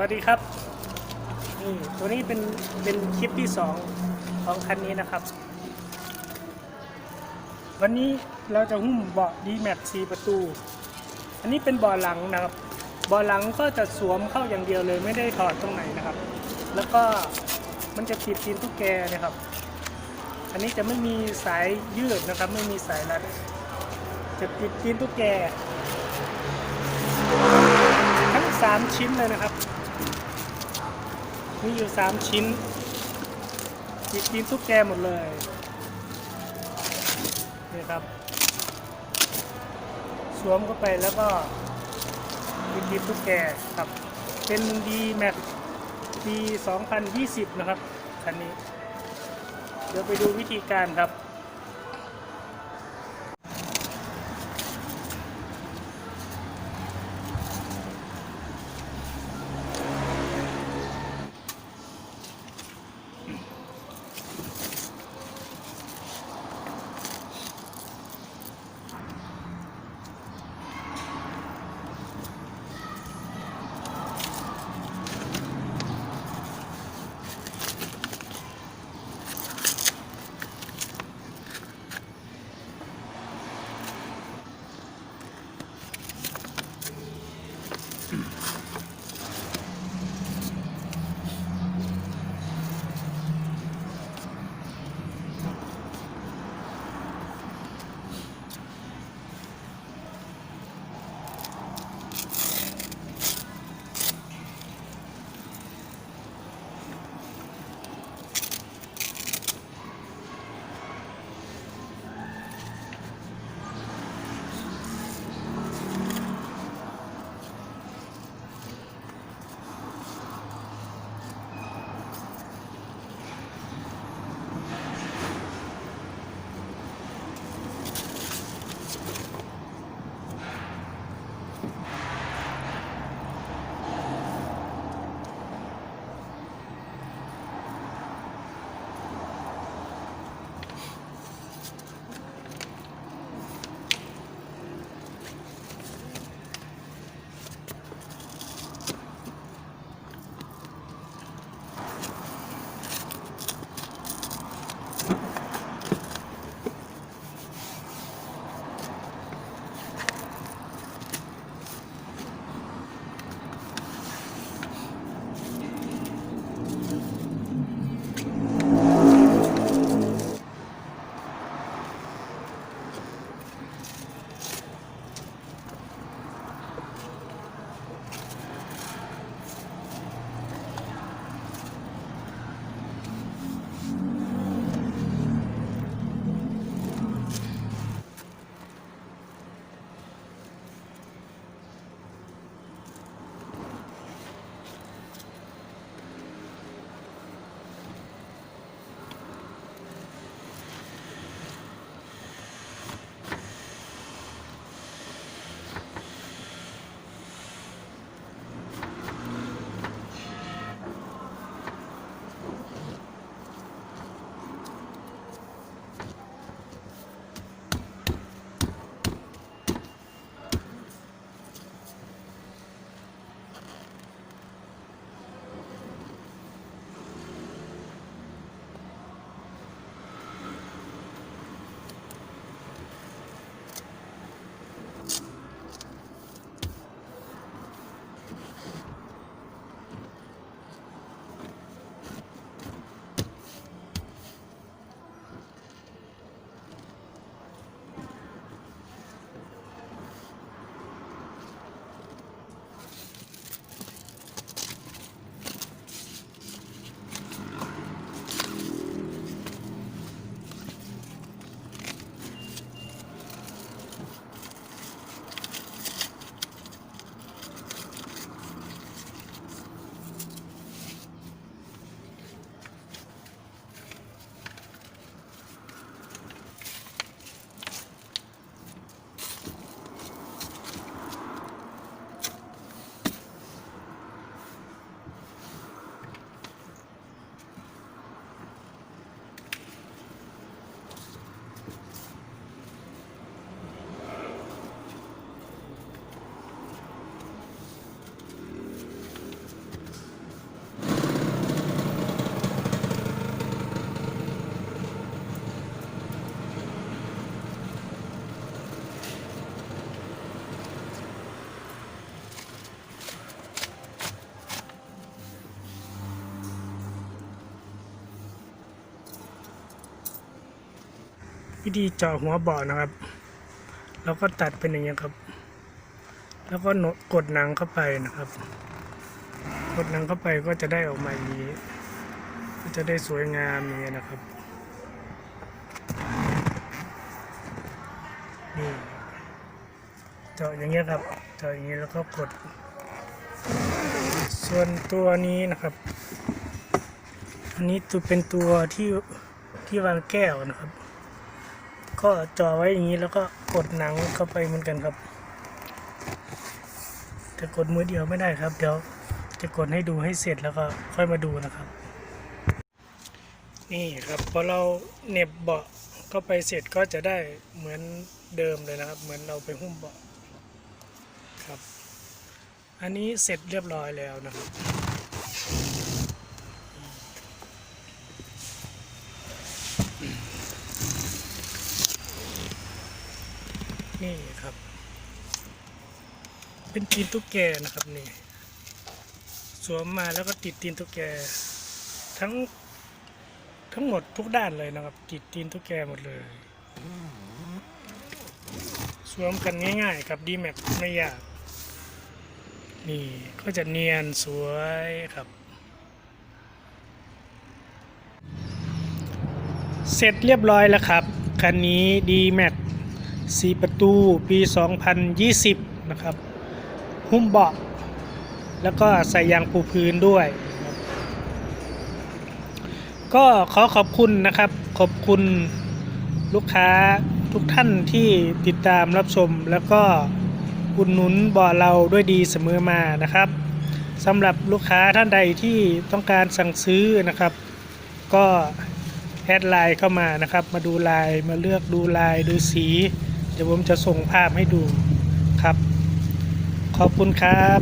วัสดีครับนี่ตัวนี้เป็นเป็นคลิปที่สองของคันนี้นะครับ วันนี้เราจะหุ้มเบาะ d m a x 4ประตู อันนี้เป็นเบาะหลังนะครับเบาะหลังก็จะสวมเข้าอย่างเดียวเลยไม่ได้ถอดตรงไหนนะครับ แล้วก็มันจะติดตีนตุ๊กแกนะครับ อันนี้จะไม่มีสายยืดนะครับ ไม่มีสายรัดจะติดตีนตุ๊กแกทั้งสามชิ้นเลยนะครับ มีอยู่สามชิ้นติดตีนทุกแกหมดเลยนี่ครับ สวมเข้าไปแล้วก็ติดตีนทุกแกครับ เป็น D Max ปี2020 นะครับ คันนี้ เดี๋ยวไปดูวิธีการครับ วิธีเจาะหัวเบาะนะครับเราก็ตัดเป็นอย่างนี้ยครับ แล้วก็โนกดหนังเข้าไปนะครับ กดหนังเข้าไปก็จะได้ออกมาอย่างนี้ ก็จะได้สวยงามอย่างนี้ยนะครับนี่เจาะอย่างเงี้ยครับ เจาะอย่างนี้แล้วก็กด ส่วนตัวนี้นะครับอันนี้ตัวเป็นตัวที่ที่วางแก้วนะครับ ก็จ่อไว้อย่างนี้แล้วก็กดหนังเข้าไปเหมือนกันครับ แต่กดมือเดียวไม่ได้ครับ เดี๋ยวจะกดให้ดูให้เสร็จแล้วก็ค่อยมาดูนะครับ นี่ครับพอเราเน็บเบาะเข้าไปเสร็จก็จะได้เหมือนเดิมเลยนะครับ เหมือนเราไปหุ้มเบาะครับ อันนี้เสร็จเรียบร้อยแล้วนะครับ นี่ครับ เป็นตีนตุ๊กแกนะครับนี่ สวมมาแล้วก็ติดตีนตุ๊กแก ทั้งทั้งหมดทุกด้านเลยนะครับ ติดตีนตุ๊กแกหมดเลย สวมกันง่ายๆกับดีแม็กไม่ยาก นี่ก็จะเนียนสวยครับเสร็จเรียบร้อยแล้วครับ คันนี้ d m a x 4ประตูปี 2020 นะครับ หุ้มเบาะ แล้วก็ใส่ยางปูพื้นด้วย ก็ขอขอบคุณนะครับ ขอบคุณลูกค้าทุกท่านที่ติดตามรับชม แล้วก็อุดหนุนเบาะเราด้วยดีเสมอมานะครับสำหรับลูกค้าท่านใดที่ต้องการสั่งซื้อนะครับ ก็แอดไลน์เข้ามานะครับ มาดูลายมาเลือกดูลายดูสี เดี๋ยวผมจะส่งภาพให้ดูครับ ขอบคุณครับ